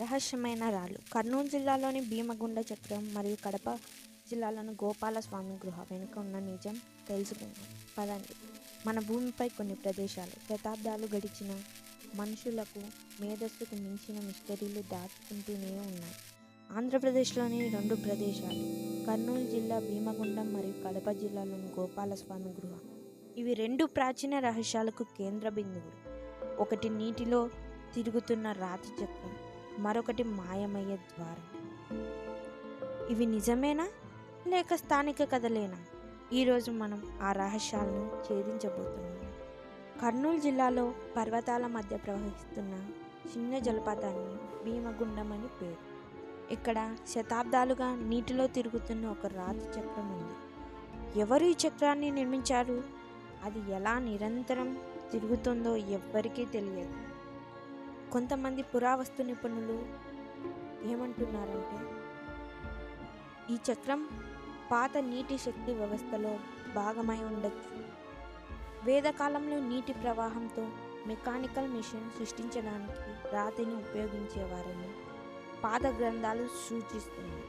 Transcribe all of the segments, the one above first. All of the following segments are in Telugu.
రహస్యమైన రాళ్ళు. కర్నూలు జిల్లాలోని భీమగుండ చక్రం మరియు కడప జిల్లాలోని గోపాలస్వామి గృహ వెనుక ఉన్న నిజం తెలుసుకుందాం. పదండి. మన భూమిపై కొన్ని ప్రదేశాలు. శతాబ్దాలు గడిచిన మనుషులకు మేధస్సుకు మించిన మిస్టరీలు దాచుకుంటూనే ఉన్నాయి. ఆంధ్రప్రదేశ్లోని రెండు ప్రదేశాలు. కర్నూలు జిల్లా భీమగుండం మరియు కడప జిల్లాలోని గోపాలస్వామి గృహ. ఇవి రెండు ప్రాచీన రహస్యాలకు కేంద్ర బిందువులు. ఒకటి నీటిలో తిరుగుతున్న రాతి చక్రం. మరొకటి మాయమయ్యే ద్వారం. ఇవి నిజమేనా? లేక స్థానిక కథలేనా? ఈరోజు మనం ఆ రహస్యాలను ఛేదించబోతున్నాం. కర్నూలు జిల్లాలో పర్వతాల మధ్య ప్రవహిస్తున్న చిన్న జలపాతాన్ని భీమగుండం అని పేరు. ఇక్కడ శతాబ్దాలుగా నీటిలో తిరుగుతున్న ఒక రాతి చక్రం ఉంది. ఎవరు ఈ చక్రాన్ని నిర్మించారు? అది ఎలా నిరంతరం తిరుగుతుందో ఎవ్వరికీ తెలియదు. కొంతమంది పురావస్తు నిపుణులు ఏమంటున్నారంటే ఈ చక్రం పాత నీటి శక్తి వ్యవస్థలో భాగమై ఉండొచ్చు. వేదకాలంలో నీటి ప్రవాహంతో మెకానికల్ మిషన్ సృష్టించడానికి రాతిని ఉపయోగించేవారని పాత గ్రంథాలు సూచిస్తున్నాయి.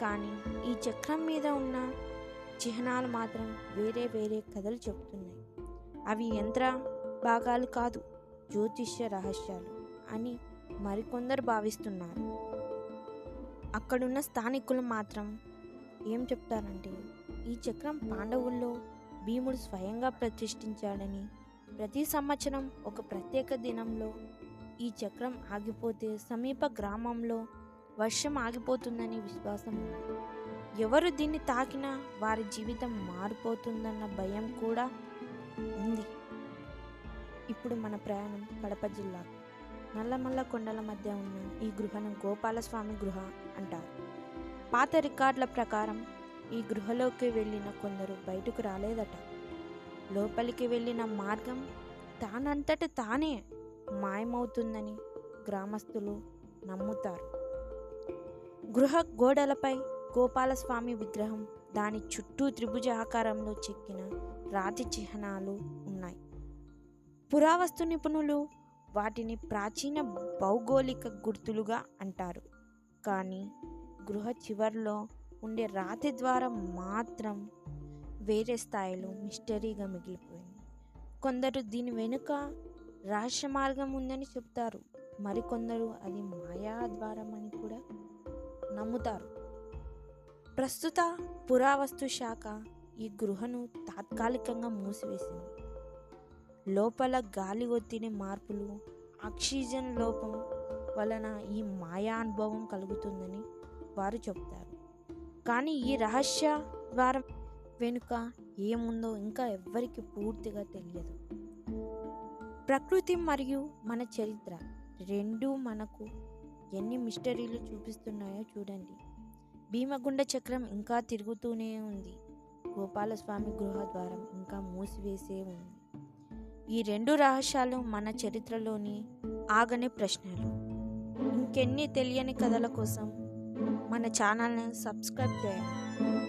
కానీ ఈ చక్రం మీద ఉన్న చిహ్నాలు మాత్రం వేరే వేరే కథలు చెబుతున్నాయి అవి యంత్ర భాగాలు కాదు. జ్యోతిష్య రహస్యాలు అని మరికొందరు భావిస్తున్నారు. అక్కడున్న స్థానికులు మాత్రం ఏం చెప్తారంటే ఈ చక్రం పాండవుల్లో భీముడు స్వయంగా ప్రతిష్ఠించాడని ప్రతి సంవత్సరం ఒక ప్రత్యేక దినంలో ఈ చక్రం ఆగిపోతే సమీప గ్రామంలో వర్షం ఆగిపోతుందని విశ్వాసం ఉంది. ఎవరు దీన్ని తాకినా వారి జీవితం మారిపోతుందన్న భయం కూడా ఉంది. ఇప్పుడు మన ప్రయాణం కడప జిల్లా. నల్లమల్ల కొండల మధ్య ఉన్న ఈ గృహను గోపాలస్వామి గృహ అంటారు. పాత రికార్డుల ప్రకారం ఈ గృహలోకి వెళ్ళిన కొందరు బయటకు రాలేదట. లోపలికి వెళ్ళిన మార్గం తానంతట తానే మాయమవుతుందని గ్రామస్తులు నమ్ముతారు. గృహ గోడలపై గోపాలస్వామి విగ్రహం దాని చుట్టూ త్రిభుజ ఆకారంలో చెక్కిన రాతి చిహ్నాలు ఉన్నాయి. పురావస్తు నిపుణులు వాటిని ప్రాచీన భౌగోళిక గుర్తులుగా అంటారు. కానీ గృహ చివర్లో ఉండే రాతి ద్వారం మాత్రం వేరే స్థాయిలో మిస్టరీగా మిగిలిపోయింది. కొందరు దీని వెనుక రహస్య మార్గం ఉందని చెప్తారు. మరికొందరు అది మాయా ద్వారం అని కూడా నమ్ముతారు. ప్రస్తుత పురావస్తు శాఖ ఈ గృహను తాత్కాలికంగా మూసివేసింది. లోపల గాలి ఒత్తిడి మార్పులు ఆక్సిజన్ లోపం వలన ఈ మాయా అనుభవం కలుగుతుందని వారు చెప్తారు కానీ ఈ రహస్య ద్వారం వెనుక ఏముందో ఇంకా ఎవ్వరికి పూర్తిగా తెలియదు. ప్రకృతి మరియు మన చరిత్ర రెండూ మనకు ఎన్ని మిస్టరీలు చూపిస్తున్నాయో చూడండి. భీమగుండ చక్రం ఇంకా తిరుగుతూనే ఉంది. గోపాలస్వామి గృహ ద్వారం ఇంకా మూసివేసే ఉంది. ఈ రెండు రహస్యాలు మన చరిత్రలోని ఆగని ప్రశ్నలు. ఇంకెన్ని తెలియని కథల కోసం మన ఛానల్ని సబ్స్క్రైబ్ చేయండి.